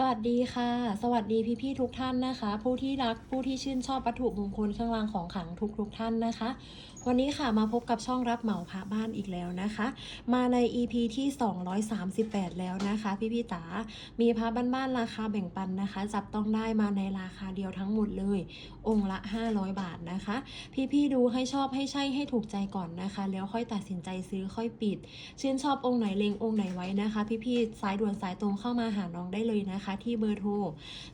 สวัสดีค่ะ สวัสดีพี่ๆทุกท่านนะคะ ผู้ที่รักผู้ที่ชื่นชอบวัตถุมงคลเครื่องรางของขลังทุกๆท่านนะคะ วันนี้ค่ะมาพบกับช่องรับเหมาพระบ้านอีกแล้วนะคะ มาใน EP ที่ 238 แล้วนะคะ พี่ๆจ๋ามีพระบ้านๆราคาแบ่งปันนะคะ จับต้องได้มาในราคาเดียวทั้งหมดเลย องค์ละ 500 บาทนะคะ พี่ๆดูให้ชอบให้ใช่ให้ถูกใจก่อนนะคะ แล้วค่อยตัดสินใจซื้อค่อยปิด ชื่นชอบองค์ไหนเลงองค์ไหนไว้นะคะ พี่ๆสายด่วนสายตรงเข้ามาหาน้องได้เลยนะคะที่เบอร์โทร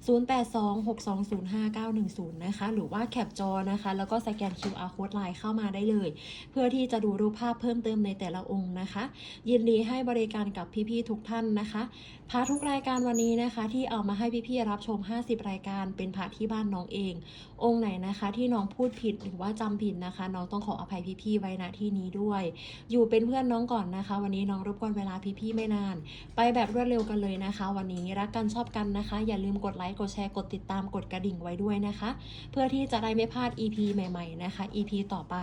0826205910 นะคะ หรือว่าแคปจอนะคะ แล้วก็สแกน QR code ไลน์เข้ามาได้เลย เพื่อที่จะดูรูปภาพเพิ่มเติมในแต่ละองค์นะคะ ยินดีให้บริการกับพี่ๆทุกท่านนะคะพระทุกรายการวันนี้นะคะ ที่เอามาให้พี่ๆรับชม 50 รายการเป็นพระที่บ้านน้องเอง องค์ไหนนะคะ ที่น้องพูดผิดหรือว่าจำผิดนะคะ น้องต้องขออภัยพี่ๆไว้ณที่นี้ด้วย อยู่เป็นเพื่อนน้องก่อนนะคะ วันนี้น้องรบกวนเวลาพี่ๆไม่นาน ไปแบบรวดเร็วกันเลยนะคะ วันนี้รักกันชอบกันนะคะ อย่าลืมกดไลค์กดแชร์กดติดตามกดกระดิ่งไว้ด้วยนะคะ เพื่อที่จะได้ไม่พลาด EP ใหม่ๆนะคะ EP ต่อไป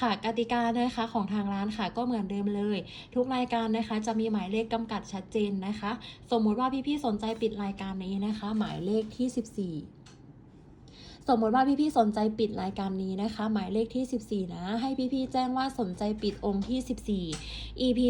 ค่ะกติกานะคะของทางร้านค่ะก็เหมือนเดิมเลย ทุกรายการนะคะ จะมีหมายเลขกำกัดชัดเจนนะคะสมมุติว่าพี่ๆสนใจปิดรายการนี้นะคะ หมายเลขที่ 14 สมมติว่าพี่ๆสนใจปิดรายการนี้นะคะ หมายเลขที่ 14 นะ ให้พี่ๆแจ้งว่าสนใจปิดองค์ที่ 14 EP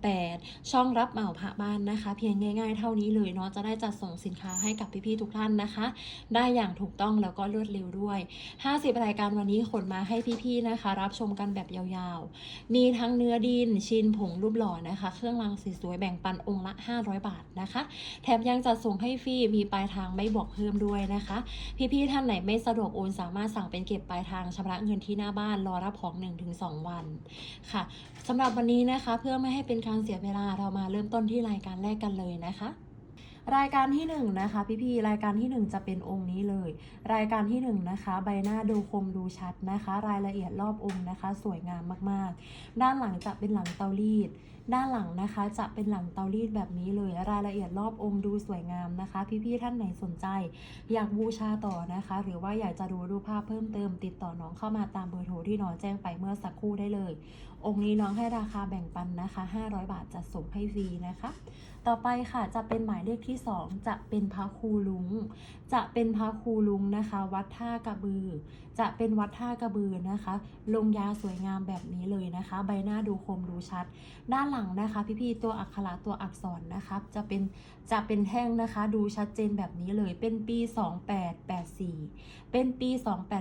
238 ช่องรับเหมาพระบ้านนะคะ เพียงง่าย ๆ เท่านี้เลยเนาะจะได้จัดส่งสินค้าให้กับพี่ๆทุกท่านนะคะ ได้อย่างถูกต้องแล้วก็รวดเร็วด้วย 50 รายการวันนี้ขนมาให้พี่ๆนะคะ รับชมกันแบบยาวๆ มีทั้งเนื้อดินชินผงรูปหล่อนะคะ เครื่องรางสวยๆแบ่งปันองค์ละ 500 บาทนะคะ แถมยังจัดส่งให้ฟรีมีปลายทางไม่บอกเพิ่มด้วยนะคะ พี่ๆท่านไหนไม่สะดวกโอนสามารถสั่งเป็นเก็บปลายทางชำระเงินที่หน้าบ้านรอรับของ 1-2 วันค่ะสำหรับวันนี้นะคะเพื่อไม่ให้เป็นการเสียเวลาเรามาเริ่มต้นที่รายการแรกกันเลยนะคะ รายการที่1นงนะคะพี่ๆรายการที่ 1 จะเป็นองค์นี้เลย รายการที่1นงนะคะใบหน้าดูคมดูชัดนะคะ รายละเอียดรอบองค์นะคะ สวยงามมากๆ ด้านหลังจะเป็นหลังเตารีด ด้านหลังนะคะจะเป็นหลังเตารีดแบบนี้เลย รายละเอียดรอบองค์ดูสวยงามนะคะ พี่ๆท่านไหนสนใจ อยากบูชาต่อนะคะ หรือว่าอยากจะดูรูปภาพเพิ่มเติมติดต่อน้องเข้ามาตามเบอร์โทรที่น้องแจ้งไปเมื่อสักครู่ได้เลย องค์นี้น้องให้ราคาแบ่งปันนะคะ 500 บาทจะส่งให้ฟรีนะคะ ต่อไปค่ะจะเป็นหมายเลขที่ 2 จะเป็นพระครูลุง จะเป็นพระครูลุงนะคะ วัดท่ากระบือ จะเป็นวัดท่ากระบือนะคะ ลงยาสวยงามแบบนี้เลยนะคะ ใบหน้าดูคมดูชัด ด้านหลังนะคะ พี่ๆตัวอักขระตัวอักษรนะคะจะเป็นจะเป็นแท่งนะคะ ดูชัดเจนแบบนี้เลยเป็นปี 2884 เป็นปี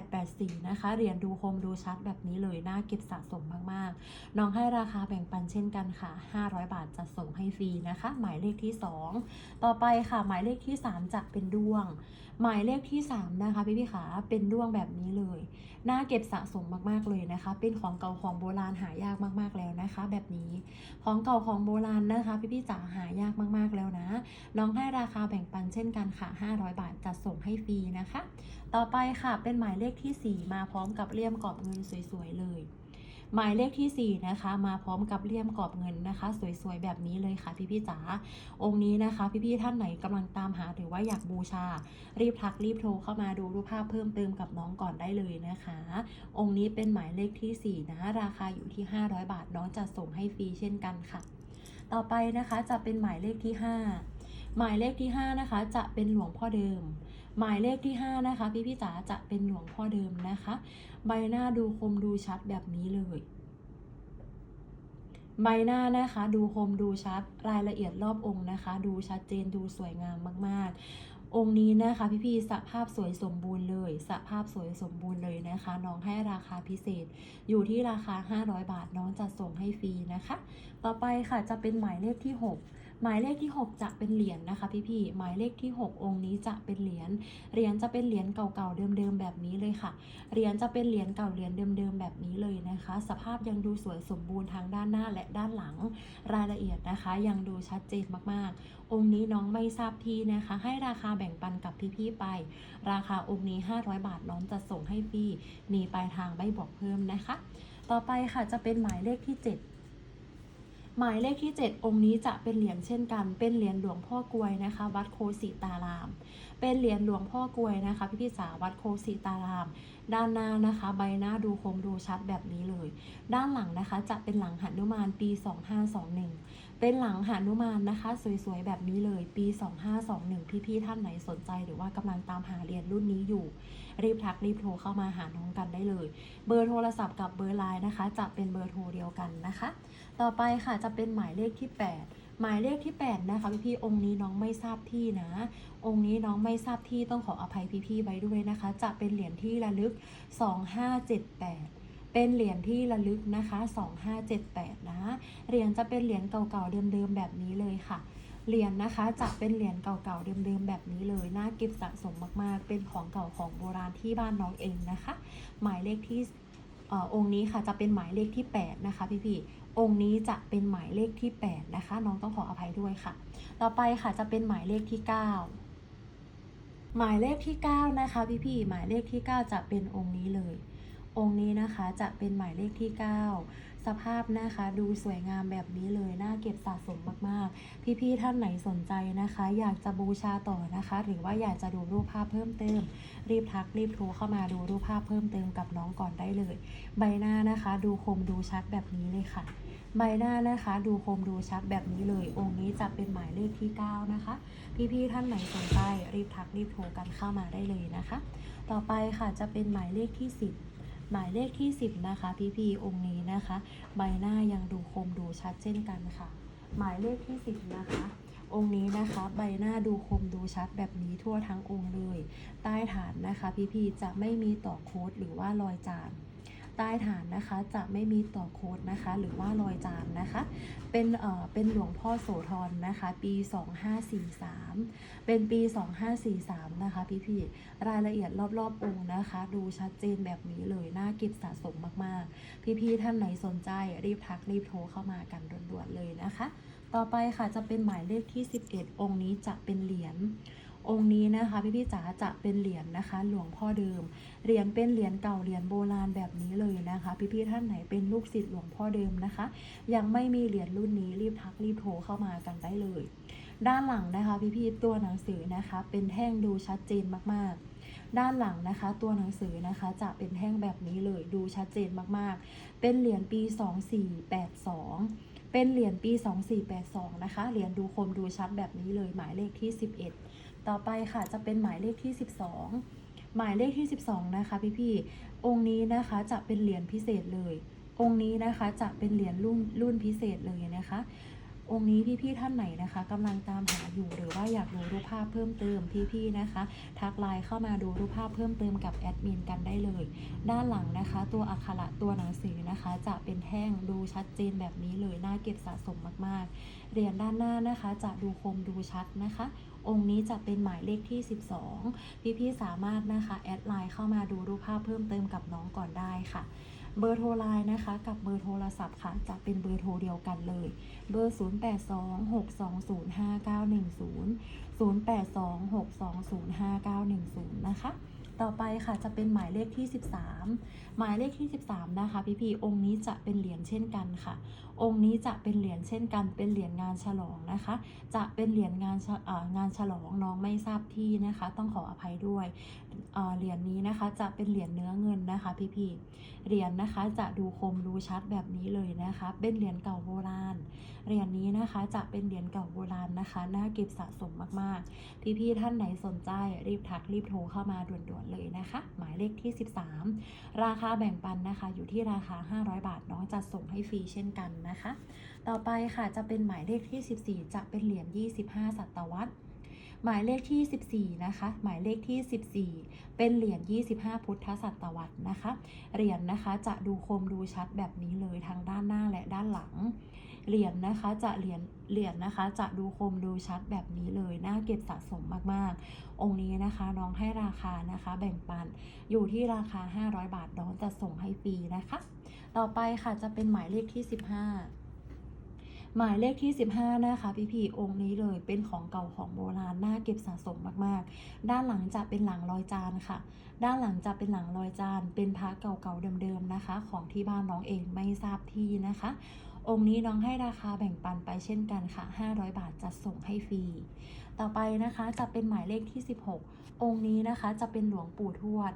2884 นะคะเหรียญดูคมดูชัดแบบนี้เลยน่าเก็บสะสมมากๆ น้องให้ราคาแบ่งปันเช่นกันค่ะ 500 บาทจะส่งให้ฟรีนะคะ หมายเลขที่ 2 ต่อไปค่ะหมายเลขที่ 3จะเป็นด้วงหมายเลขที่ 3 นะคะพี่พี่ๆขาเป็นด้วงแบบนี้เลยน่าเก็บสะสมมากๆเลยนะคะ เป็นของเก่าของโบราณหายากมากๆแล้วนะคะ แบบนี้ของเก่าของโบราณนะคะ พี่พี่ๆจ๋าหายากมากๆแล้วนะ น้องให้ราคาแบ่งปันเช่นกันค่ะ 500 บาทจัดส่งให้ฟรีนะคะ ต่อไปค่ะเป็นหมายเลขทีสี่4 มาพร้อมกับเลี่ยมกรอบเงินสวยๆเลย หมายเลขที่ 4 นะคะ มาพร้อมกับเลี่ยมกรอบเงินนะคะ สวยๆ แบบนี้เลยค่ะพี่พี่ๆจ๋าองค์นี้นะคะ พี่ๆท่านไหนกำลังตามหาหรือว่าอยากบูชา รีบทักรีบโทรเข้ามาดูรูปภาพเพิ่มเติมกับน้องก่อนได้เลยนะคะ องค์นี้เป็นหมายเลขที่ 4 นะ ราคาอยู่ที่ 500 บาทน้องจะส่งให้ฟรีเช่นกันค่ะ ต่อไปนะคะจะเป็นหมายเลขที่ 5 หมายเลขที่ 5 นะคะ จะเป็นหลวงพ่อเดิม หมายเลขที่ 5 นะคะ พี่พี่จ๋าจะเป็นหลวงพ่อเดิมนะคะ ใบหน้าดูคมดูชัดแบบนี้เลย ใบหน้านะคะ ดูคมดูชัดรายละเอียดรอบองค์นะคะ ดูชัดเจนดูสวยงามมาก ๆองค์นี้นะคะพี่ๆสภาพสวยสมบูรณ์เลยสภาพสวยสมบูรณ์เลยนะคะ น้องให้ราคาพิเศษ อยู่ที่ราคา 500 บาทน้องจะส่งให้ฟรีนะคะ ต่อไปค่ะจะเป็นหมายเลขที่ 6 หมายเลขที่ 6 จะเป็นเหรียญนะคะพี่ๆหมายเลขที่ 6 องค์นี้จะเป็นเหรียญเหรียญจะเป็นเหรียญเก่าๆเดิมๆแบบนี้เลยค่ะเหรียญจะเป็นเหรียญเก่าเหรียญเดิมๆแบบนี้เลยนะคะ สภาพยังดูสวยสมบูรณ์ทั้งด้านหน้าและด้านหลังรายละเอียดนะคะ ยังดูชัดเจนมากๆ องค์นี้น้องไม่ทราบที่นะคะ ให้ราคาแบ่งปันกับพี่ๆไป ราคาองค์นี้ 500 บาทน้องจะส่งให้ฟรีมีปลายทางไม่บอกเพิ่มนะคะ ต่อไปค่ะจะเป็นหมายเลขที่ 7 หมายเลขที่ 7 องค์นี้จะเป็นเหรียญเช่นกัน เป็นเหรียญหลวงพ่อกลวยนะคะ วัดโคสิตาราม เป็นเหรียญหลวงพ่อกลวยนะคะพี่พี่สาวัดโคสิตาราม ด้านหน้านะคะ ใบหน้าดูคมดูชัดแบบนี้เลย ด้านหลังนะคะจะเป็นหลังหันุมานปี 2521 เป็นหลังหานุมานนะคะ สวยๆแบบนี้เลย ปี 2521 พี่ๆท่านไหนสนใจหรือว่ากำลังตามหาเหรียญรุ่นนี้อยู่ รีบทักรีบโทรเข้ามาหาน้องกันได้เลย เบอร์โทรศัพท์กับเบอร์ไลน์นะคะ จะเป็นเบอร์โทรเดียวกันนะคะ ต่อไปค่ะจะเป็นหมายเลขที่ 8หมายเลขที่ 8 นะคะพี่ๆองค์นี้น้องไม่ทราบที่นะ องค์นี้น้องไม่ทราบที่ต้องขออภัยพี่ๆไว้ด้วยนะคะ จะเป็นเหรียญที่ระลึก 2578 เป็นเหรียญที่ระลึกนะคะ 2578 นะเหรียญจะเป็นเหรียญเก่าๆเดิมๆแบบนี้เลยค่ะ เหรียญนะคะจะเป็นเหรียญเก่าๆเดิมๆแบบนี้เลยน่าเก็บสะสมมากๆ เป็นของเก่าของโบราณที่บ้านน้องเองนะคะ หมายเลขที่เอ่อองค์นี้ค่ะจะเป็นหมายเลขที่ 8 นะคะพี่ๆองค์นี้จะเป็นหมายเลขที่ 8 นะคะ น้องต้องขออภัยด้วยค่ะ ต่อไปค่ะจะเป็นหมายเลขที่ 9 หมายเลขที่ 9 นะคะพี่ๆหมายเลขที่ 9 จะเป็นองค์นี้เลย องค์นี้นะคะจะเป็นหมายเลขที่ 9 สภาพนะคะ ดูสวยงามแบบนี้เลย น่าเก็บสะสมมากๆ พี่ๆท่านไหนสนใจนะคะ อยากจะบูชาต่อนะคะ หรือว่าอยากจะดูรูปภาพเพิ่มเติม รีบทักรีบโทรเข้ามาดูรูปภาพเพิ่มเติมกับน้องก่อนได้เลย ใบหน้านะคะ ดูคมดูชัดแบบนี้เลยค่ะใบหน้านะคะ ดูคมดูชัดแบบนี้เลย องค์นี้จะเป็นหมายเลขที่ 9 นะคะ พี่ๆท่านไหนสนใจรีบทักรีบโทรกันเข้ามาได้เลยนะคะ ต่อไปค่ะจะเป็นหมายเลขที่ 10 หมายเลขที่ 10 นะคะ พี่พีองค์นี้นะคะ ใบหน้ายังดูคมดูชัดเช่นกันค่ะ หมายเลขที่ 10 นะคะ องค์นี้นะคะ ใบหน้าดูคมดูชัดแบบนี้ทั่วทั้งองค์เลย ใต้ฐานนะคะ พี่พีจะไม่มีต่อโค้ดหรือว่ารอยจาน ใต้ฐานนะคะจะไม่มีต่อโค้ดนะคะ หรือว่ารอยจานนะคะ เป็นเอ่อเป็นหลวงพ่อโสธรนะคะ ปี 2543 เป็นปี 2543 นะคะพี่ๆรายละเอียดรอบๆองค์นะคะ ดูชัดเจนแบบนี้เลยน่าเก็บสะสมมากๆ พี่ๆท่านไหนสนใจรีบทักรีบโทรเข้ามากันด่วนๆเลยนะคะ ต่อไปค่ะจะเป็นหมายเลขที่ 11 องค์นี้จะเป็นเหรียญ องค์นี้นะคะพี่พี่จ๋าจะเป็นเหรียญนะคะ หลวงพ่อเดิม เหรียญเป็นเหรียญเก่าเหรียญโบราณแบบนี้เลยนะคะ พี่พี่ท่านไหนเป็นลูกศิษย์หลวงพ่อเดิมนะคะ ยังไม่มีเหรียญรุ่นนี้รีบทักรีบโทรเข้ามากันได้เลย ด้านหลังนะคะ พี่พี่ตัวหนังสือนะคะ เป็นแท่งดูชัดเจนมากๆด้านหลังนะคะ ตัวหนังสือนะคะจะเป็นแท่งแบบนี้เลยดูชัดเจนมากๆ เป็นเหรียญปี 2482 เป็นเหรียญปี 2482 นะคะ เหรียญดูคมดูชัดแบบนี้เลยหมายเลขที่ 11 ต่อไปค่ะจะเป็นหมายเลขที่ 12 หมายเลขที่ 12 นะคะพี่ๆองค์นี้นะคะจะเป็นเหรียญพิเศษเลย องค์นี้นะคะจะเป็นเหรียญรุ่นรุ่นพิเศษเลยนะคะ องค์นี้พี่ๆท่านไหนนะคะกำลังตามหาอยู่หรือว่าอยากดูรูปภาพเพิ่มเติมพี่ๆนะคะ ทักไลน์เข้ามาดูรูปภาพเพิ่มเติมกับแอดมินกันได้เลย ด้านหลังนะคะ ตัวอักขระตัวหนังสือนะคะ จะเป็นแท่งดูชัดเจนแบบนี้เลยน่าเก็บสะสมมากๆเหรียญด้านหน้านะคะ จะดูคมดูชัดนะคะ องค์นี้จะเป็นหมายเลขที่ 12 พี่ๆสามารถนะคะแอดไลน์เข้ามาดูรูปภาพเพิ่มเติมกับน้องก่อนได้ค่ะ เบอร์โทรไลน์นะคะ กับเบอร์โทรศัพท์ค่ะ จะเป็นเบอร์โทรเดียวกันเลย เบอร์ 0826205910 0826205910 นะคะต่อไปค่ะจะเป็นหมายเลขที่ 13 หมายเลขที่ 13 นะคะ พี่พี่ๆองค์นี้จะเป็นเหรียญเช่นกันค่ะองค์นี้จะเป็นเหรียญเช่นกันเป็นเหรียญงานฉลองนะคะ จะเป็นเหรียญงานงานฉลองน้องไม่ทราบที่นะคะ ต้องขออภัยด้วยเหรียญนี้นะคะจะเป็นเหรียญเนื้อเงินนะคะพี่พี่ๆเหรียญนะคะจะดูคมดูชัดแบบนี้เลยนะคะ เป็นเหรียญเก่าโบราณเหรียญนี้นะคะจะเป็นเหรียญเก่าโบราณนะคะน่าเก็บสะสมมากๆ พี่ๆท่านไหนสนใจรีบทักรีบโทรเข้ามาด่วนๆเลยนะคะ หมายเลขที่ 13 ราคาแบ่งปันนะคะ อยู่ที่ราคา 500 บาทน้องจัดส่งให้ฟรีเช่นกันนะคะ ต่อไปค่ะจะเป็นหมายเลขที่ 14 จะเป็นเหรียญ25 ศตวรรษ หมายเลขที่ 14 นะคะ หมายเลขที่ 14 เป็นเหรียญ25 พุทธศตวรรษนะคะ เหรียญนะคะจะดูคมดูชัดแบบนี้เลยทั้งด้านหน้าและด้านหลัง เหรียญนะคะจะเหรียญเหรียญนะคะ จะดูคมดูชัดแบบนี้เลยน่าเก็บสะสมมากๆ องค์นี้นะคะน้องให้ราคานะคะ แบ่งปันอยู่ที่ราคา 500 บาทน้องจะส่งให้ฟรีนะคะ ต่อไปค่ะจะเป็นหมายเลขที่ 15 หมายเลขที่ 15 นะคะ พี่พีองค์นี้เลยเป็นของเก่าของโบราณน่าเก็บสะสมมากๆ ด้านหลังจะเป็นหลังรอยจานค่ะ ด้านหลังจะเป็นหลังรอยจาน เป็นพระเก่าๆเดิมๆนะคะ ของที่บ้านน้องเองไม่ทราบที่นะคะองค์นี้น้องให้ราคาแบ่งปันไปเช่นกันค่ะ 500 บาทจัดส่งให้ฟรี ต่อไปนะคะจะเป็นหมายเลขที่ 16 องค์นี้นะคะจะเป็นหลวงปู่ทวด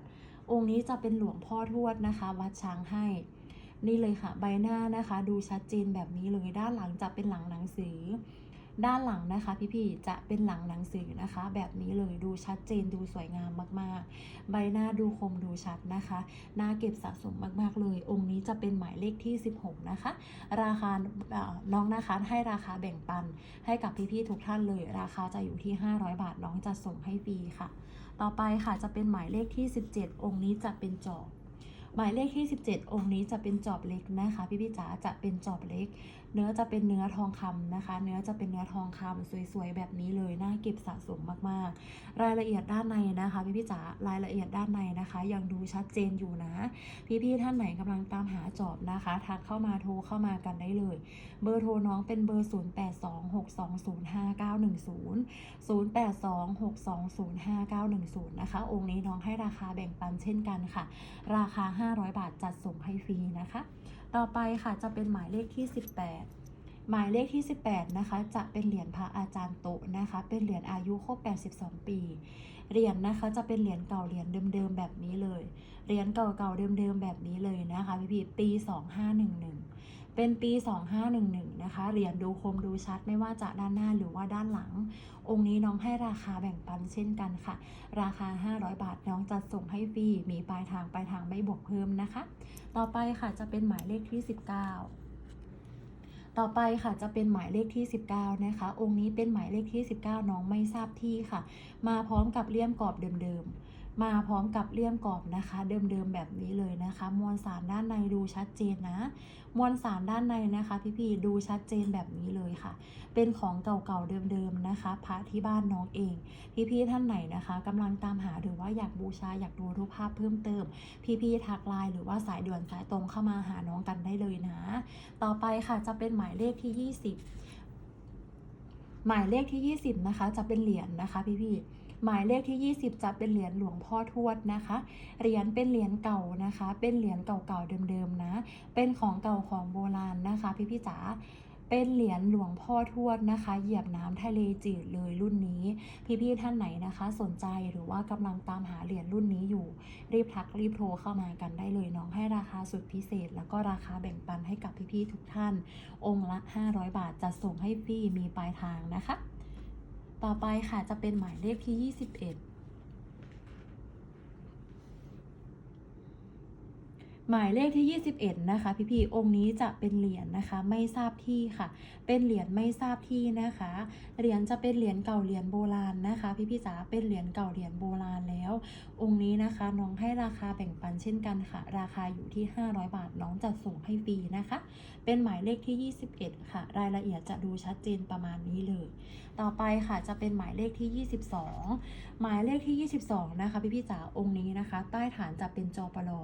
องค์นี้จะเป็นหลวงพ่อทวดนะคะ วัดช้างให้ นี่เลยค่ะใบหน้านะคะ ดูชัดเจนแบบนี้เลยด้านหลังจะเป็นหลังหนังสือ ด้านหลังนะคะ พี่ๆจะเป็นหลังหนังสือนะคะ แบบนี้เลยดูชัดเจนดูสวยงามมากๆ ใบหน้าดูคมดูชัดนะคะน่าเก็บสะสมมากๆเลย องค์นี้จะเป็นหมายเลขที่ 16 นะคะ ราคาน้องนะคะให้ราคาแบ่งปันให้กับพี่ๆทุกท่านเลย ราคาจะอยู่ที่ 500 บาทน้องจะส่งให้ฟรีค่ะ ต่อไปค่ะจะเป็นหมายเลขที่ 17 องค์นี้จะเป็นจอบ มายเลขที่ 17 องค์นี้จะเป็นจอบเล็กนะคะ พี่พี่จ๋าจะเป็นจอบเล็ก เนื้อจะเป็นเนื้อทองคำนะคะ เนื้อจะเป็นเนื้อทองคำสวยๆแบบนี้เลยน่าเก็บสะสมมากๆ รายละเอียดด้านในนะคะพี่พี่จ๋ารายละเอียดด้านในนะคะ ยังดูชัดเจนอยู่นะ พี่ๆท่านไหนกำลังตามหาจอบนะคะทักเข้ามาโทรเข้ามากันได้เลย เบอร์โทรน้องเป็นเบอร์ 0826205910 0826205910 นะคะ องค์นี้น้องให้ราคาแบ่งปันเช่นกันค่ะ ราคา 500 บาทจัดส่งให้ฟรีนะคะ ต่อไปค่ะจะเป็นหมายเลขที่ 18 หมายเลขที่ 18 นะคะ จะเป็นเหรียญพระอาจารย์โตนะคะ เป็นเหรียญอายุครบ82 ปี เหรียญนะคะจะเป็นเหรียญเก่าเหรียญเดิมๆแบบนี้เลย เหรียญเก่าๆเดิมๆแบบนี้เลยนะคะพี่พี่ๆปี 2511 เป็นปี 2511 นะคะ เหรียญดูคมดูชัดไม่ว่าจะด้านหน้าหรือว่าด้านหลัง องค์นี้น้องให้ราคาแบ่งปันเช่นกันค่ะ ราคา 500 บาทน้องจัดส่งให้ฟรี มีปลายทางปลายทางไม่บวกเพิ่มนะคะ ต่อไปค่ะจะเป็นหมายเลขที่ 19ต่อไปค่ะจะเป็นหมายเลขที่ 19 นะคะ องค์นี้เป็นหมายเลขที่ 19 น้องไม่ทราบที่ค่ะ มาพร้อมกับเลี่ยมกรอบเดิมๆ มาพร้อมกับเลี่ยมกรอบนะคะ เดิมๆแบบนี้เลยนะคะ มวลสารด้านในดูชัดเจนนะ มวลสารด้านในนะคะ พี่ๆดูชัดเจนแบบนี้เลยค่ะ เป็นของเก่าๆเดิมๆนะคะพระที่บ้านน้องเอง พี่ๆท่านไหนนะคะกำลังตามหาหรือว่าอยากบูชาอยากดูรูปภาพเพิ่มเติม พี่ๆทักไลน์หรือว่าสายด่วนสายตรงเข้ามาหาน้องกันได้เลยนะ ต่อไปค่ะจะเป็นหมายเลขที่ 20 หมายเลขที่ 20นะคะจะเป็นเหรียญนะคะ พี่ๆ หมายเลขที่ 20 จะเป็นเหรียญหลวงพ่อทวดนะคะ เหรียญเป็นเหรียญเก่านะคะ เป็นเหรียญเก่าๆเดิมๆนะ เป็นของเก่าของโบราณนะคะพี่ๆจ๋าเป็นเหรียญหลวงพ่อทวดนะคะ เหยียบน้ำทะเลจืดเลยรุ่นนี้ พี่ๆท่านไหนนะคะ สนใจหรือว่ากำลังตามหาเหรียญรุ่นนี้อยู่ รีบทักรีบโทรเข้ามากันได้เลยน้องให้ราคาสุดพิเศษ แล้วก็ราคาแบ่งปันให้กับพี่ๆทุกท่าน องค์ละ 500 บาทจะส่งให้ฟรีมีปลายทางนะคะ ต่อไปค่ะจะเป็นหมายเลขที่ 21 หมายเลขที่ 21 นะคะ พี่ๆองค์นี้จะเป็นเหรียญนะคะ ไม่ทราบที่ค่ะ เป็นเหรียญไม่ทราบที่นะคะ เหรียญจะเป็นเหรียญเก่าเหรียญโบราณนะคะ พี่ๆจ๋าเป็นเหรียญเก่าเหรียญโบราณแล้ว องค์นี้นะคะน้องให้ราคาแบ่งปันเช่นกันค่ะ ราคาอยู่ที่ 500 บาทน้องจะส่งให้ฟรีนะคะ เป็นหมายเลขที่ 21 ค่ะ รายละเอียดจะดูชัดเจนประมาณนี้เลย ต่อไปค่ะจะเป็นหมายเลขที่ 22 หมายเลขที่ 22 นะคะ พี่ๆจ๋าองค์นี้นะคะ ใต้ฐานจะเป็นจอปลอ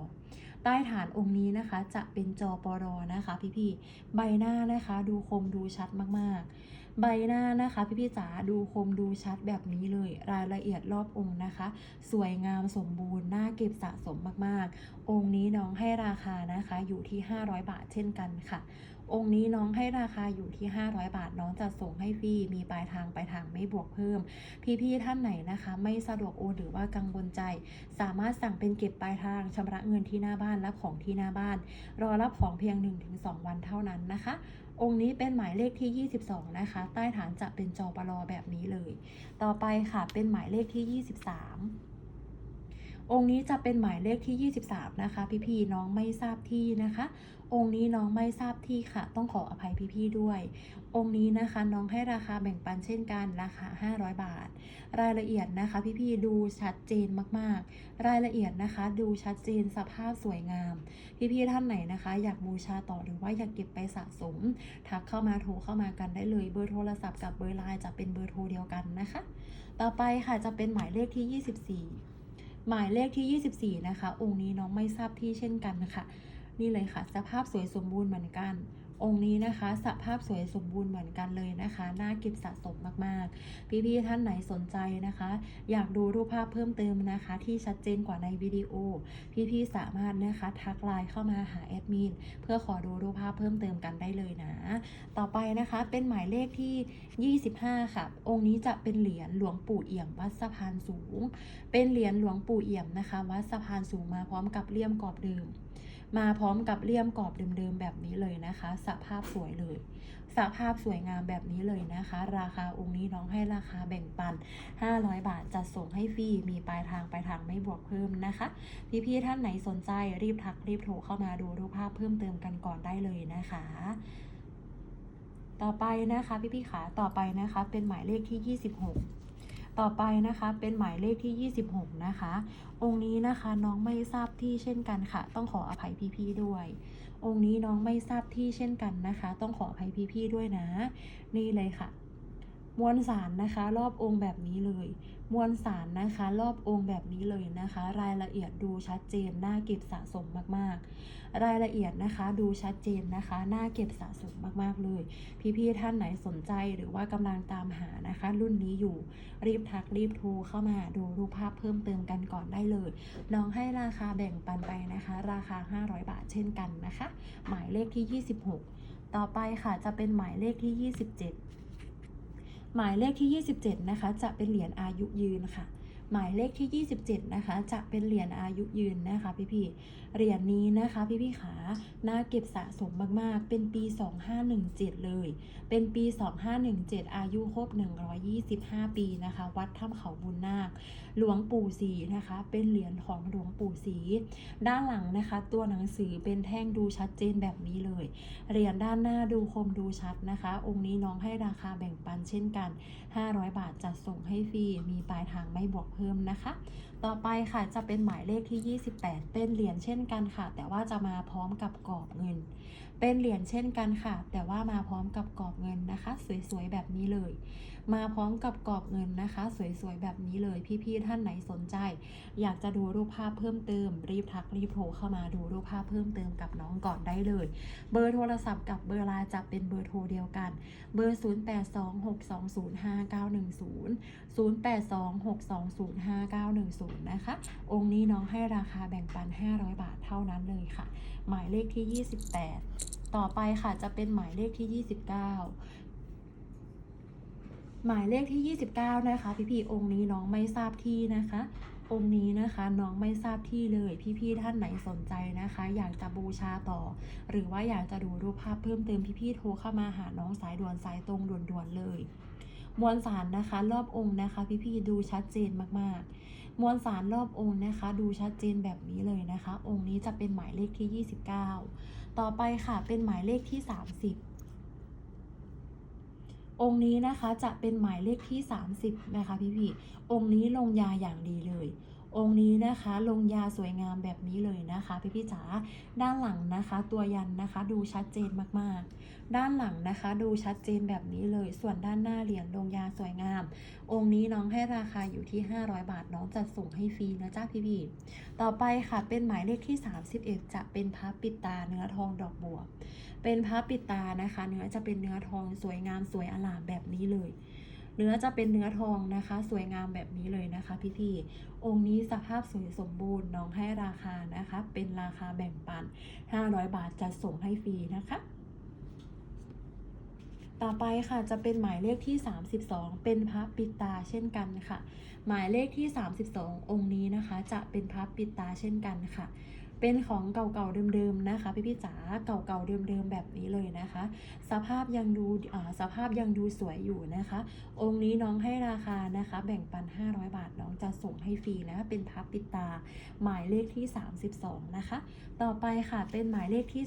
ใต้ฐานองค์นี้นะคะ จะเป็นจอปรอนะคะ พี่ๆ ใบหน้านะคะ ดูคมดูชัดมากๆ ใบหน้านะคะ พี่ๆจ๋าดูคมดูชัดแบบนี้เลย รายละเอียดรอบองค์นะคะ สวยงามสมบูรณ์น่าเก็บสะสมมากๆ องค์นี้น้องให้ราคานะคะอยู่ที่ 500 บาทเช่นกันค่ะ องค์นี้น้องให้ราคาอยู่ที่ 500 บาท น้องจะส่งให้ฟรีมีปลายทางปลายทางไม่บวกเพิ่ม พี่ๆท่านไหนนะคะ ไม่สะดวกโอนหรือว่ากังวลใจ สามารถสั่งเป็นเก็บปลายทางชำระเงินที่หน้าบ้านรับของที่หน้าบ้าน รอรับของเพียง 1-2 วันเท่านั้นนะคะ องค์นี้เป็นหมายเลขที่ 22 นะคะ ใต้ฐานจะเป็นจอปลอแบบนี้เลย ต่อไปค่ะเป็นหมายเลขที่ 23 องค์นี้จะเป็นหมายเลขที่ 23 นะคะ พี่ๆน้องไม่ทราบที่นะคะ องค์นี้น้องไม่ทราบที่ค่ะ ต้องขออภัยพี่ๆด้วย องค์นี้นะคะน้องให้ราคาแบ่งปันเช่นกันราคา 500 บาท รายละเอียดนะคะ พี่ๆดูชัดเจนมากๆ รายละเอียดนะคะ ดูชัดเจนสภาพสวยงาม พี่ๆท่านไหนนะคะ อยากบูชาต่อหรือว่าอยากเก็บไปสะสม ทักเข้ามาโทรเข้ามากันได้เลยเบอร์โทรศัพท์กับเบอร์ไลน์จะเป็นเบอร์โทรเดียวกันนะคะ ต่อไปค่ะจะเป็นหมายเลขที่ 24 หมายเลขที่ 24 นะคะ องค์นี้น้องไม่ทราบที่เช่นกันนะคะ นี่เลยค่ะสภาพสวยสมบูรณ์เหมือนกัน องค์นี้นะคะสภาพสวยสมบูรณ์เหมือนกันเลยนะคะน่าเก็บสะสมมากๆ พี่ๆท่านไหนสนใจนะคะ อยากดูรูปภาพเพิ่มเติมนะคะ ที่ชัดเจนกว่าในวิดีโอ พี่ๆสามารถนะคะทักไลน์เข้ามาหาแอดมินเพื่อขอดูรูปภาพเพิ่มเติมกันได้เลยนะ ต่อไปนะคะเป็นหมายเลขที่ 25 ค่ะ องค์นี้จะเป็นเหรียญหลวงปู่เอี่ยมวัดสะพานสูง เป็นเหรียญหลวงปู่เอี่ยมนะคะวัดสะพานสูงมาพร้อมกับเลี่ยมกรอบเดิม มาพร้อมกับเลี่ยมกรอบเดิมๆแบบนี้เลยนะคะ สภาพสวยเลย สภาพสวยงามแบบนี้เลยนะคะ ราคาองค์นี้น้องให้ราคาแบ่งปัน 500 บาทจัดส่งให้ฟรีมีปลายทางปลายทางไม่บวกเพิ่มนะคะพี่ๆท่านไหนสนใจรีบทักรีบโทรเข้ามาดูรูปภาพเพิ่มเติมกันก่อนได้เลยนะคะต่อไปนะคะพี่ๆขาต่อไปนะคะ เป็นหมายเลขที่ 26 ต่อไปนะคะเป็นหมายเลขที่ 26 นะคะ องค์นี้นะคะน้องไม่ทราบที่เช่นกันค่ะ ต้องขออภัยพี่ๆด้วย องค์นี้น้องไม่ทราบที่เช่นกันนะคะ ต้องขออภัยพี่ๆด้วยนะ นี่เลยค่ะ มวลสารนะคะ รอบองค์แบบนี้เลย มวลสารนะคะรอบองค์แบบนี้เลยนะคะ รายละเอียดดูชัดเจนน่าเก็บสะสมมากๆ รายละเอียดนะคะดูชัดเจนนะคะน่าเก็บสะสมมากๆเลย พี่ๆท่านไหนสนใจหรือว่ากำลังตามหานะคะ รุ่นนี้อยู่รีบทักรีบโทรเข้ามาดูรูปภาพเพิ่มเติมกันก่อนได้เลยน้องให้ราคาแบ่งปันไปนะคะ ราคา 500 บาทเช่นกันนะคะ หมายเลขที่ 26 ต่อไปค่ะจะเป็นหมายเลขที่ 27 หมายเลขที่ 27 นะคะ จะเป็นเหรียญอายุยืนค่ะ หมายเลขที่ 27 นะคะ จะเป็นเหรียญอายุยืนนะคะพี่ๆเหรียญนี้นะคะพี่ๆขาน่าเก็บสะสมมากๆ เป็นปี 2517 เลย เป็นปี 2517 อายุครบ 125 ปีนะคะ วัดถ้ำเขาบุญนาค หลวงปู่ศรีนะคะ เป็นเหรียญของหลวงปู่ศรีด้านหลังนะคะ ตัวหนังสือเป็นแท่งดูชัดเจนแบบนี้เลยเหรียญด้านหน้าดูคมดูชัดนะคะ องค์นี้น้องให้ราคาแบ่งปันเช่นกัน 500 บาทจัดส่งให้ฟรี มีปลายทางไม่บวกเพิ่มนะคะ ต่อไปค่ะจะเป็นหมายเลขที่ 28 เป็นเหรียญเช่นกันค่ะ แต่ว่าจะมาพร้อมกับกรอบเงิน เป็นเหรียญเช่นกันค่ะ แต่ว่ามาพร้อมกับกรอบเงินนะคะ สวยๆแบบนี้เลย มาพร้อมกับกรอบเงินนะคะ สวยๆ แบบนี้เลยพี่ๆท่านไหนสนใจ อยากจะดูรูปภาพเพิ่มเติม รีบทักรีบโทรเข้ามาดูรูปภาพเพิ่มเติมกับน้องก่อนได้เลย เบอร์โทรศัพท์กับเบอร์ไลน์จะเป็นเบอร์โทรเดียวกัน เบอร์ 0826205910 0826205910 นะคะ องค์นี้น้องให้ราคาแบ่งปัน 500 บาทเท่านั้นเลยค่ะ หมายเลขที่ 28 ต่อไปค่ะจะเป็นหมายเลขที่ 29 หมายเลขที่ 29 นะคะ พี่ๆองค์นี้น้องไม่ทราบที่นะคะ องค์นี้นะคะน้องไม่ทราบที่เลย พี่ๆท่านไหนสนใจนะคะ อยากจะบูชาต่อ หรือว่าอยากจะดูรูปภาพเพิ่มเติมพี่ๆโทรเข้ามาหาน้องสายด่วนสายตรงด่วนๆเลยมวลสารนะคะ รอบองค์นะคะ พี่ๆดูชัดเจนมากๆ มวลสารรอบองค์นะคะ ดูชัดเจนแบบนี้เลยนะคะ องค์นี้จะเป็นหมายเลขที่ 29 ต่อไปค่ะเป็นหมายเลขที่ 30 องค์นี้นะคะจะเป็นหมายเลขที่ 30 นะคะพี่พี่องค์นี้ลงยาอย่างดีเลย องค์นี้นะคะลงยาสวยงามแบบนี้เลยนะคะพี่พี่จ๋าด้านหลังนะคะ ตัวยันนะคะดูชัดเจนมากๆ ด้านหลังนะคะดูชัดเจนแบบนี้เลย ส่วนด้านหน้าเหรียญลงยาสวยงาม องค์นี้น้องให้ราคาอยู่ที่ 500 บาทน้องจัดส่งให้ฟรีนะจ้าพี่พี่ต่อไปค่ะเป็นหมายเลขที่ 31 จะเป็นพระปิดตาเนื้อทองดอกบัว เป็นพระปิดตานะคะ เนื้อจะเป็นเนื้อทองสวยงามสวยอลามแบบนี้เลย เนื้อจะเป็นเนื้อทองนะคะ สวยงามแบบนี้เลยนะคะ พี่ๆองค์นี้สภาพสวยสมบูรณ์น้องให้ราคานะคะ เป็นราคาแบ่งปัน 500 บาทจะส่งให้ฟรีนะคะต่อไปค่ะจะเป็นหมายเลขที่ 32 เป็นพระปิตาเช่นกันค่ะ หมายเลขที่ 32 องค์นี้นะคะ จะเป็นพระปิตาเช่นกันค่ะ เป็นของเก่าๆเดิมๆนะคะพี่พี่จ๋าเก่าๆเดิมๆแบบนี้เลยนะคะ สภาพยังดูอ่าสภาพยังดูสวยอยู่นะคะ องค์นี้น้องให้ราคานะคะ แบ่งปัน 500 บาทน้องจะส่งให้ฟรีนะเป็นพับปิดตา หมายเลขที่ 32 นะคะ ต่อไปค่ะเป็นหมายเลขที่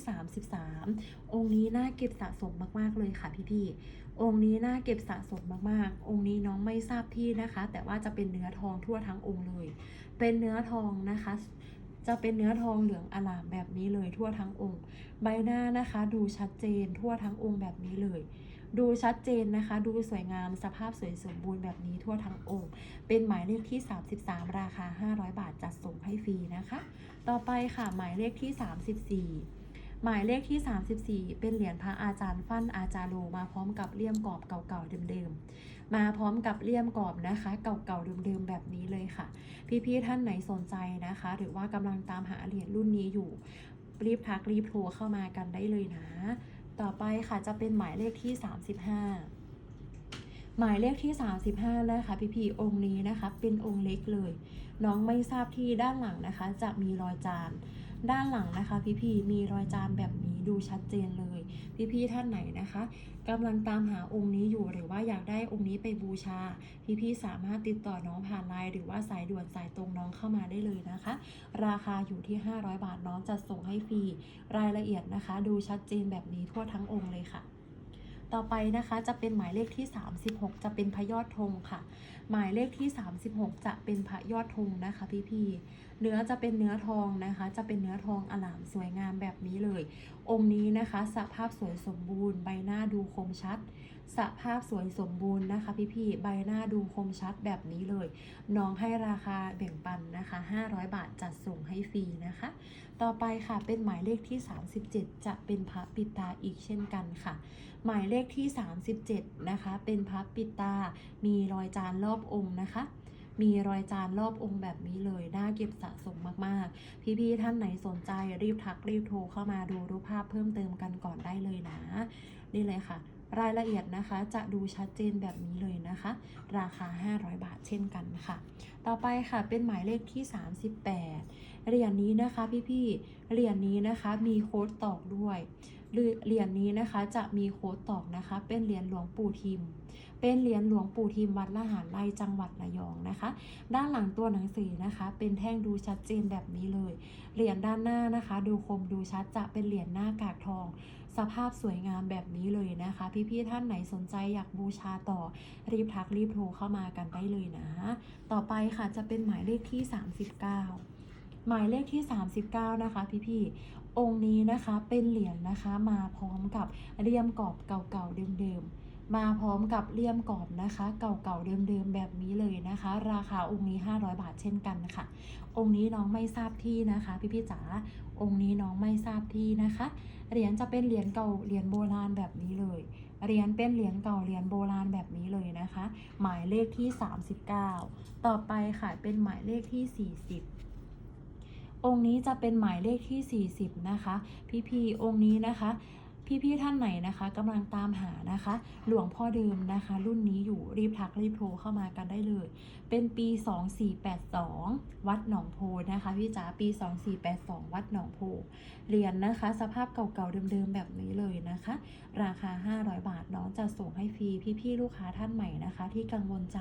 33 องค์นี้น่าเก็บสะสมมากๆเลยค่ะพี่ๆองค์นี้น่าเก็บสะสมมากๆ องค์นี้น้องไม่ทราบที่นะคะ แต่ว่าจะเป็นเนื้อทองทั่วทั้งองค์เลย เป็นเนื้อทองนะคะ จะเป็นเนื้อทองเหลืองอลามแบบนี้เลยทั่วทั้งองค์ ใบหน้านะคะดูชัดเจนทั่วทั้งองค์แบบนี้เลย ดูชัดเจนนะคะ ดูสวยงามสภาพสวยสมบูรณ์แบบนี้ทั่วทั้งองค์ เป็นหมายเลขที่ 33 ราคา 500 บาทจัดส่งให้ฟรีนะคะ ต่อไปค่ะหมายเลขที่ 34หมายเลขที่ 34 เป็นเหรียญพระอาจารย์ฟั่นอาจารย์โลมาพร้อมกับเลี่ยมกรอบเก่าๆเดิมๆ มาพร้อมกับเลี่ยมกรอบนะคะ เก่าๆเดิมๆแบบนี้เลยค่ะ พี่ๆท่านไหนสนใจนะคะ หรือว่ากำลังตามหาเหรียญรุ่นนี้อยู่ รีบทักรีบโทรเข้ามากันได้เลยนะ ต่อไปค่ะจะเป็นหมายเลขที่ 35หมายเลขที่ 35นะคะพี่พีองค์นี้นะคะ เป็นองค์เล็กเลย น้องไม่ทราบที่ด้านหลังนะคะ จะมีรอยจาน ด้านหลังนะคะ พี่ๆมีรอยจานแบบนี้ดูชัดเจนเลย พี่ๆท่านไหนนะคะกำลังตามหาองค์นี้อยู่หรือว่าอยากได้องค์นี้ไปบูชา พี่ๆสามารถติดต่อน้องผ่านไลน์หรือว่าสายด่วนสายตรงน้องเข้ามาได้เลยนะคะ ราคาอยู่ที่ 500 บาทน้องจะส่งให้ฟรีรายละเอียดนะคะ ดูชัดเจนแบบนี้ทั่วทั้งองค์เลยค่ะต่อไปนะคะจะเป็นหมายเลขที่ 36 จะเป็นพยอดธงค่ะ หมายเลขที่ 36 จะเป็นพระยอดธงนะคะพี่ๆ เนื้อจะเป็นเนื้อทองนะคะ จะเป็นเนื้อทองอลามสวยงามแบบนี้เลย องค์นี้นะคะ สภาพสวยสมบูรณ์ ใบหน้าดูคมชัด สภาพสวยสมบูรณ์นะคะพี่ๆ ใบหน้าดูคมชัดแบบนี้เลย น้องให้ราคาแบ่งปันนะคะ 500 บาทจัดส่งให้ฟรีนะคะ ต่อไปค่ะเป็นหมายเลขที่ 37 จะเป็นพระปิดตาอีกเช่นกันค่ะ หมายเลขที่ 37 นะคะ เป็นพระปิดตา มีรอยจานรอบองค์นะคะ มีรอยจานรอบองค์แบบนี้เลยน่าเก็บสะสมมากๆ พี่ๆท่านไหนสนใจรีบทักรีบโทรเข้ามาดูรูปภาพเพิ่มเติมกันก่อนได้เลยนะ นี่เลยค่ะ รายละเอียดนะคะจะดูชัดเจนแบบนี้เลยนะคะ ราคา 500 บาทเช่นกันค่ะ ต่อไปค่ะเป็นหมายเลขที่ 38เหรียญนี้นะคะพี่ๆเหรียญนี้นะคะมีโค้ดตอกด้วยเหรียญนี้นะคะจะมีโค้ดตอกนะคะ เป็นเหรียญหลวงปู่ทิม เป็นเหรียญหลวงปู่ทิมวัดละหารไร่จังหวัดระยองนะคะ ด้านหลังตัวหนังสือนะคะ เป็นแท่งดูชัดเจนแบบนี้เลย เหรียญด้านหน้านะคะ ดูคมดูชัดจะเป็นเหรียญหน้ากากทอง สภาพสวยงามแบบนี้เลยนะคะ พี่ๆท่านไหนสนใจอยากบูชาต่อ รีบทักรีบโทรเข้ามากันได้เลยนะ ต่อไปค่ะจะเป็นหมายเลขที่ 39หมายเลขที่ 39 นะคะ พี่ๆองค์นี้นะคะเป็นเหรียญนะคะมาพร้อมกับเลี่ยมกรอบเก่าๆเดิมๆ มาพร้อมกับเลี่ยมกรอบนะคะ เก่าๆเดิมๆแบบนี้เลยนะคะ ราคาองค์นี้ 500 บาทเช่นกันค่ะ องค์นี้น้องไม่ทราบที่นะคะ พี่ๆจ๋าองค์นี้น้องไม่ทราบที่นะคะเหรียญจะเป็นเหรียญเก่าเหรียญโบราณแบบนี้เลยเหรียญเป็นเหรียญเก่าเหรียญโบราณแบบนี้เลยนะคะ หมายเลขที่ 39 ต่อไปค่ะเป็นหมายเลขที่ 40องค์นี้จะเป็นหมายเลขที่ 40 นะคะ พี่ๆองค์นี้นะคะ พี่ๆท่านไหนนะคะกำลังตามหานะคะ หลวงพ่อเดิมนะคะ รุ่นนี้อยู่รีบทักรีบโทรเข้ามากันได้เลย เป็นปี 2482 วัดหนองโพนะคะพี่จ๋าปี 2482 วัดหนองโพเหรียญนะคะ สภาพเก่าๆเดิมๆแบบนี้เลยนะคะ ราคา 500 บาทน้องจะส่งให้ฟรีพี่ๆลูกค้าท่านใหม่นะคะ ที่กังวลใจ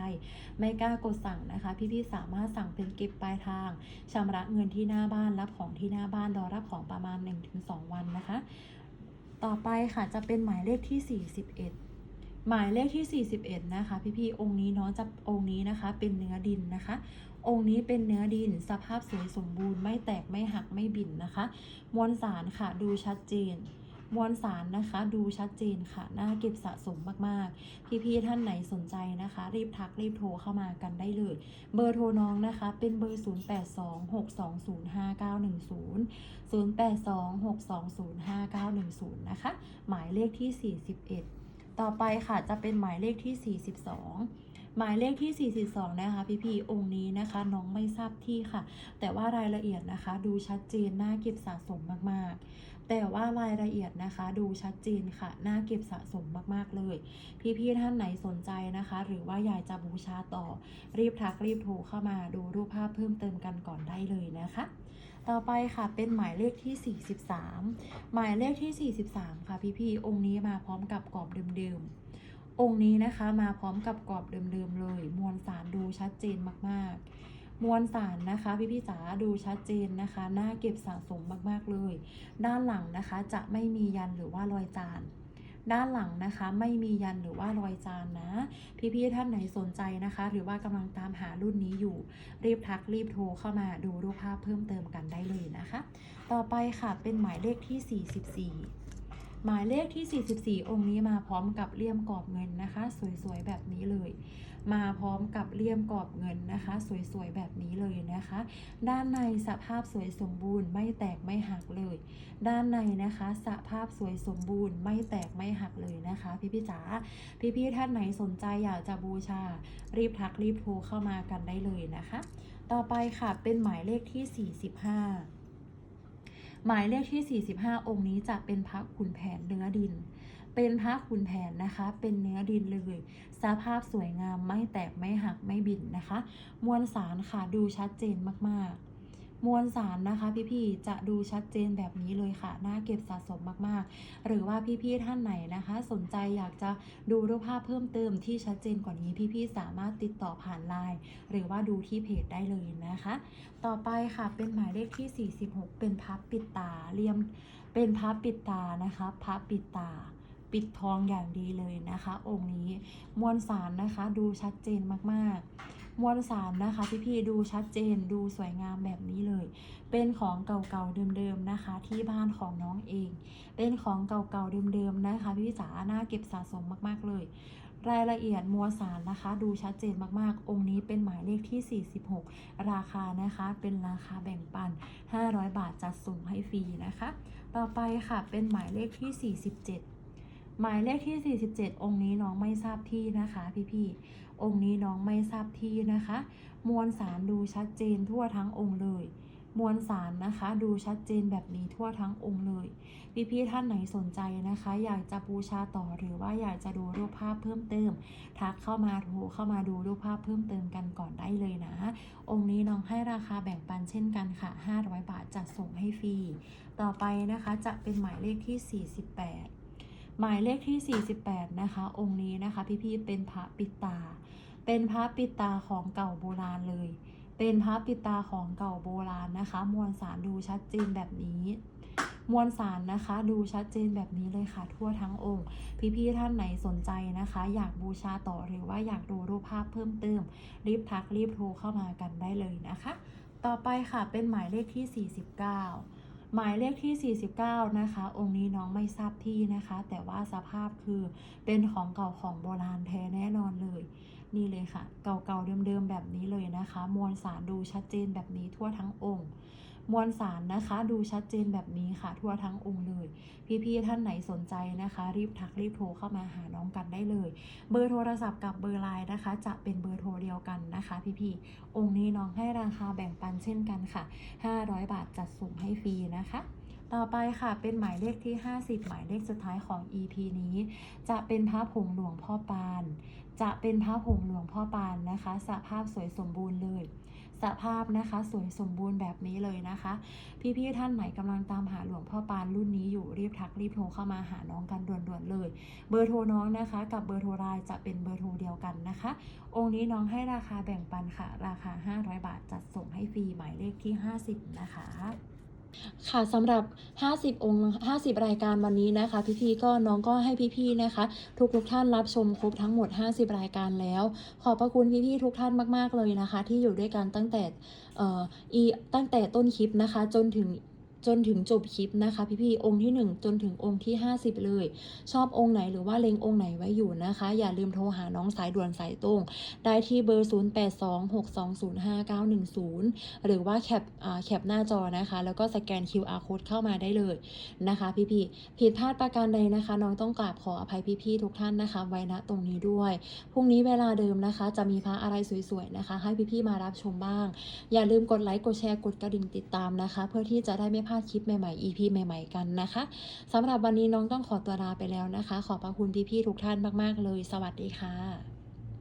ไม่กล้ากดสั่งนะคะ พี่ๆสามารถสั่งเป็นเก็บปลายทางชำระเงินที่หน้าบ้านรับของที่หน้าบ้านรอรับของประมาณ 1-2 วันนะคะ ต่อไปค่ะจะเป็นหมายเลขที่ 41 หมายเลขที่ 41 นะคะ พี่ๆองค์นี้เนาะจะองค์นี้นะคะ เป็นเนื้อดินนะคะ องค์นี้เป็นเนื้อดิน สภาพสวยสมบูรณ์ไม่แตกไม่หักไม่บินนะคะ มวลสารค่ะดูชัดเจน มวลสารนะคะดูชัดเจนค่ะน่าเก็บสะสมมากๆ พี่ๆท่านไหนสนใจนะคะ รีบทักรีบโทรเข้ามากันได้เลย เบอร์โทรน้องนะคะเป็นเบอร์ 0826205910 0826205910 นะคะ หมายเลขที่ 41 ต่อไปค่ะจะเป็นหมายเลขที่ 42หมายเลขที่ 42 นะคะ พี่ๆองค์นี้นะคะ น้องไม่ทราบที่ค่ะ แต่ว่ารายละเอียดนะคะ ดูชัดเจนน่าเก็บสะสมมาก ๆ แต่ว่ารายละเอียดนะคะ ดูชัดเจนค่ะ น่าเก็บสะสมมาก ๆ เลย พี่ ๆ ท่านไหนสนใจนะคะ หรือว่าอยากจะบูชาต่อ รีบทักรีบโทรเข้ามาดูรูปภาพเพิ่มเติมกันก่อนได้เลยนะคะ ต่อไปค่ะเป็นหมายเลขที่ 43 หมายเลขที่ 43 ค่ะพี่ ๆ องค์นี้มาพร้อมกับกรอบเดิมๆองค์นี้นะคะมาพร้อมกับกรอบเดิมๆเลย มวลสารดูชัดเจนมากๆ มวลสารนะคะพี่ๆจ๋าดูชัดเจนนะคะน่าเก็บสะสมมากๆเลย ด้านหลังนะคะจะไม่มียันหรือว่ารอยจานด้านหลังนะคะไม่มียันหรือว่ารอยจานนะ พี่ๆท่านไหนสนใจนะคะ หรือว่ากำลังตามหารุ่นนี้อยู่ รีบทักรีบโทรเข้ามาดูรูปภาพเพิ่มเติมกันได้เลยนะคะ ต่อไปค่ะเป็นหมายเลขที่ 44 หมายเลขที่ 44 องค์นี้มาพร้อมกับเลี่ยมกรอบเงินนะคะ สวยๆแบบนี้เลย มาพร้อมกับเลี่ยมกรอบเงินนะคะ สวยๆแบบนี้เลยนะคะ ด้านในสภาพสวยสมบูรณ์ไม่แตกไม่หักเลย ด้านในนะคะสภาพสวยสมบูรณ์ไม่แตกไม่หักเลยนะคะ พี่พี่ๆจ๋าพี่พี่ๆท่านไหนสนใจอยากจะบูชา รีบทักรีบโทรเข้ามากันได้เลยนะคะ ต่อไปค่ะเป็นหมายเลขที่ 45 หมายเลขที่ 45 องค์นี้จะเป็นพระขุนแผนเนื้อดิน เป็นพระขุนแผนนะคะ เป็นเนื้อดินเลย สภาพสวยงามไม่แตกไม่หักไม่บินนะคะ มวลสารค่ะดูชัดเจนมากๆ มวลสารนะคะพี่ๆจะดูชัดเจนแบบนี้เลยค่ะ น่าเก็บสะสมมากๆ หรือว่าพี่ๆท่านไหนนะคะ สนใจอยากจะดูรูปภาพเพิ่มเติมที่ชัดเจนกว่านี้พี่ๆสามารถติดต่อผ่านไลน์หรือว่าดูที่เพจได้เลยนะคะ ต่อไปค่ะเป็นหมายเลขที่ 46 เป็นพับปิดตาเรียมเป็นพับปิดตานะคะพับปิดตา ปิดทองอย่างดีเลยนะคะ องค์นี้มวลสารนะคะดูชัดเจนมากๆ มวลสารนะคะพี่ๆดูชัดเจนดูสวยงามแบบนี้เลย เป็นของเก่าๆเดิมๆนะคะ ที่บ้านของน้องเอง เป็นของเก่าๆเดิมๆนะคะพี่จ๋าน่าเก็บสะสมมากๆเลย รายละเอียดมวลสารนะคะ ดูชัดเจนมากๆ องค์นี้เป็นหมายเลขที่ 46 ราคานะคะเป็นราคาแบ่งปัน 500 บาทจัดส่งให้ฟรีนะคะ ต่อไปค่ะเป็นหมายเลขที่ 47 หมายเลขที่ 47 องค์นี้น้องไม่ทราบที่นะคะ พี่ๆ องค์นี้น้องไม่ทราบที่นะคะ มวลสารดูชัดเจนทั่วทั้งองค์เลย มวลสารนะคะดูชัดเจนแบบนี้ทั่วทั้งองค์เลย พี่ๆ ท่านไหนสนใจนะคะ อยากจะบูชาต่อหรือว่าอยากจะดูรูปภาพเพิ่มเติม ทักเข้ามาโทรเข้ามาดูรูปภาพเพิ่มเติมกันก่อนได้เลยนะ องค์นี้น้องให้ราคาแบ่งปันเช่นกันค่ะ 500 บาทจัดส่งให้ฟรี ต่อไปนะคะจะเป็นหมายเลขที่ 48 หมายเลขที่ 48 นะคะ องค์นี้นะคะพี่ๆเป็นพระปิตา เป็นพระปิตาของเก่าโบราณเลย เป็นพระปิตาของเก่าโบราณนะคะ มวลสารดูชัดเจนแบบนี้ มวลสารนะคะดูชัดเจนแบบนี้เลยค่ะ ทั่วทั้งองค์ พี่ๆท่านไหนสนใจนะคะ อยากบูชาต่อหรือว่าอยากดูรูปภาพเพิ่มเติม รีบทักรีบโทรเข้ามากันได้เลยนะคะ ต่อไปค่ะเป็นหมายเลขที่ 49 หมายเลขที่ 49 นะคะ องค์นี้น้องไม่ทราบที่นะคะ แต่ว่าสภาพคือเป็นของเก่าของโบราณแท้แน่นอนเลย นี่เลยค่ะ เก่าๆเดิมๆแบบนี้เลยนะคะ มวลสารดูชัดเจนแบบนี้ทั่วทั้งองค์ มวลสารนะคะ ดูชัดเจนแบบนี้ค่ะ ทั่วทั้งองค์เลย พี่ๆท่านไหนสนใจนะคะ รีบทักรีบโทรเข้ามาหาน้องกันได้เลย เบอร์โทรศัพท์กับเบอร์ไลน์นะคะ จะเป็นเบอร์โทรเดียวกันนะคะ พี่ๆองค์นี้น้องให้ราคาแบ่งปันเช่นกันค่ะ 500 บาทจัดส่งให้ฟรีนะคะต่อไปค่ะเป็นหมายเลขที่ 50 หมายเลขสุดท้ายของ EP นี้ จะเป็นพระผงหลวงพ่อปาน จะเป็นพระผงหลวงพ่อปานนะคะ สภาพสวยสมบูรณ์เลย สภาพนะคะสวยสมบูรณ์แบบนี้เลยนะคะ พี่ๆท่านไหนกำลังตามหาหลวงพ่อปานรุ่นนี้อยู่รีบทักรีบโทรเข้ามาหาน้องกันด่วนๆเลย เบอร์โทรน้องนะคะ กับเบอร์โทรรายจะเป็นเบอร์โทรเดียวกันนะคะ องค์นี้น้องให้ราคาแบ่งปันค่ะ ราคา 500 บาทจัดส่งให้ฟรีหมายเลขที่ 50 นะคะ ค่ะสำหรับ 50 องค์ 50 รายการวันนี้นะคะ พี่ๆก็น้องก็ให้พี่ๆนะคะ ทุกทุกท่านรับชมครบทั้งหมด 50 รายการแล้ว ขอบพระคุณพี่ๆทุกท่านมาก ๆเลยนะคะ ที่อยู่ด้วยกันตั้งแต่เอ่ออีตั้งแต่ต้นคลิปนะคะ จนถึง จนถึงจบคลิปนะคะ พี่ๆองค์ที่ 1 จนถึงองค์ที่ 50 เลย ชอบองค์ไหนหรือว่าเล็งองค์ไหนไว้อยู่นะคะ อย่าลืมโทรหาน้องสายด่วนสายตรง ได้ที่เบอร์ 0826205910 หรือว่าแคปอ่าแคปหน้าจอนะคะ แล้วก็สแกน QR code เข้ามาได้เลยนะคะ พี่ๆผิดพลาดประการใดนะคะ น้องต้องกราบขออภัยพี่ๆทุกท่านนะคะ ไว้ณตรงนี้ด้วยพรุ่งนี้เวลาเดิมนะคะ จะมีพระอะไรสวยๆนะคะ ให้พี่ๆมารับชมบ้าง อย่าลืมกดไลค์กดแชร์กดกระดิ่งติดตามนะคะ เพื่อที่จะได้ไม่พลาดดคลิปใหม่ๆ EP ใหม่ ๆ กันนะคะสำหรับวันนี้น้องต้องขอตัวลาไปแล้วนะคะ ขอบพระคุณพี่ๆทุกท่านมากๆเลย สวัสดีค่ะ